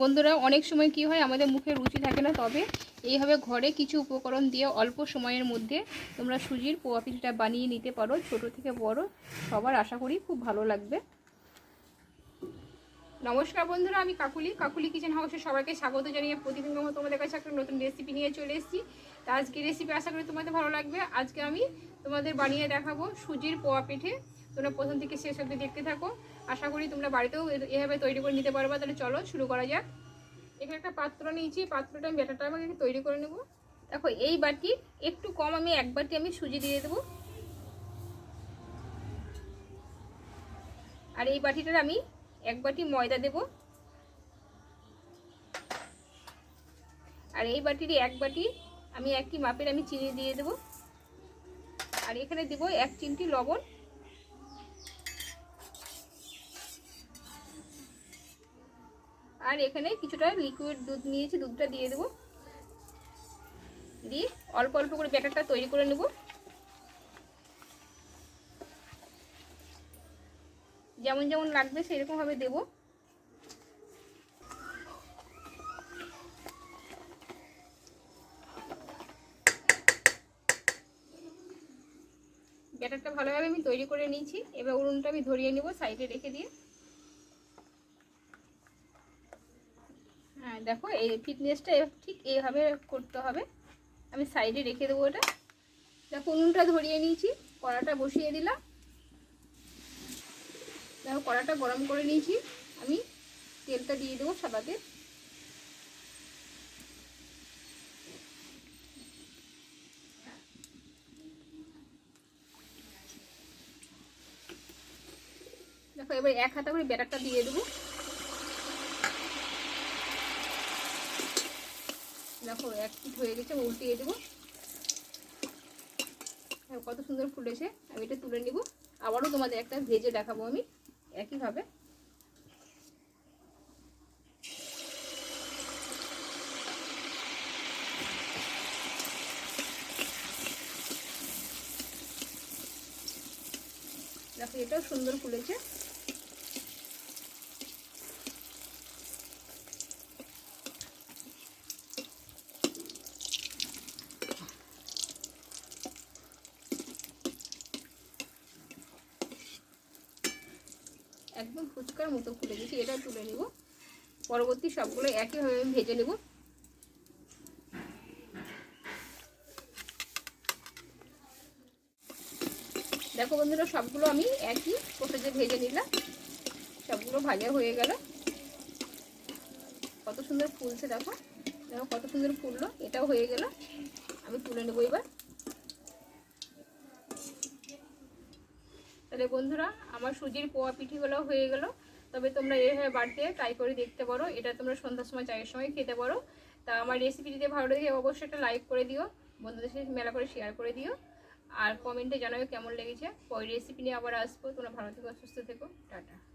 বন্ধুরা, অনেক সময় কি হয়, আমাদের মুখে রুচি থাকে না, তবে এইভাবে ঘরে কিছু উপকরণ দিয়ে অল্প সময়ের মধ্যে তোমরা সুজির পোয়া পিঠাটা বানিয়ে নিতে পারো। ছোট থেকে বড়, সবার আশা করি খুব ভালো লাগবে। নমস্কার বন্ধুরা, আমি কাকুলি। কাকুলি কিচেন হাউসে সবাইকে স্বাগত জানিয়ে প্রতিদিন তোমাদের কাছে একটা নতুন রেসিপি নিয়ে চলে এসেছি। তা আজকে রেসিপি আশা করি তোমাদের ভালো লাগবে। আজকে আমি তোমাদের বানিয়ে দেখাবো সুজির পোয়া পিঠে তোমরা প্রথম থেকে শেষ অবধি দেখতে থাকো। আশা করি তোমরা বাড়িতেও এভাবে তৈরি করে নিতে পারবা। তাহলে চলো শুরু করা যাক। এখানে একটা পাত্র নিয়েছি। পাত্রটা আমি ব্যাটারটা আমি একটু তৈরি করে নেব। দেখো, এই বাটি একটু কম আমি এক বাটি আমি সুজি দিয়ে দেবো। আর এই বাটিটার আমি এক বাটি ময়দা দেব। আর এই বাটির এক বাটি আমি একটি মাপের আমি চিনি দিয়ে দেব। আর এখানে দেব এক চিমটি লবণ। আর এখানে কিছুটা লিকুইড দুধ নিয়েছি, দুধটা দিয়ে দেবো। দিয়ে অল্প অল্প করে ব্যাটারটা তৈরি করে নেব। যেমন যেমন লাগবে সেরকমভাবে দেব। ব্যাটারটা ভালোভাবে আমি তৈরি করে নিয়েছি। এবার উনুনটা আমি ধরিয়ে নেব সাইডে রেখে দিয়ে। হ্যাঁ দেখো, এই ফিটনেসটা ঠিক এইভাবে করতে হবে। আমি সাইডে রেখে দেবো এটা। দেখো, উনুনটা ধরিয়ে নিয়েছি, কড়াটা বসিয়ে দিলাম। দেখো, কড়াটা গরম করে নিয়েছি। আমি তেলটা দিয়ে দেবো সাদা তেল দেখো, এবার এক হাতা করে ব্যাটারটা দিয়ে দেবো। দেখো, এক পিঠ হয়ে গেছে উল্টিয়ে দেবো। কত সুন্দর ফুলেছে আমি এটা তুলে নিব। আবারও তোমাদের একটা ভেজে দেখাবো আমি, একইভাবে। দেখো, এটাও সুন্দর ফুলেছে একদম ফুচকার মতো ফুলে গেছে এটা তুলে নিব। পরবর্তী সবগুলো একইভাবে ভেজে নেব। দেখো বন্ধুরা, সবগুলো আমি একই প্রসেসে ভেজে নিলাম। সবগুলো ভাজা হয়ে গেল। কত সুন্দর ফুলছে দেখো। দেখো কত সুন্দর ফুললো, এটাও হয়ে গেল। আমি তুলে নেব এবার। তাহলে বন্ধুরা, আমার সুজির পোয়া পিঠিগুলো হয়ে গেল। তবে তোমরা এইভাবে বাড়িতে ট্রাই করে দেখতে পারো। এটা তোমরা সন্ধ্যার সময়, চায়ের সময় খেতে পারো। তা আমার রেসিপি যদি ভালো লাগে অবশ্যই একটা লাইক করে দিও। বন্ধুদের সাথে মেলা করে শেয়ার করে দিও। আর কমেন্টে জানাবে কেমন লেগেছে। পরের রেসিপি নিয়ে আবার আসব। তোমরা ভালো থেকো, সুস্থ থেকো। টাটা।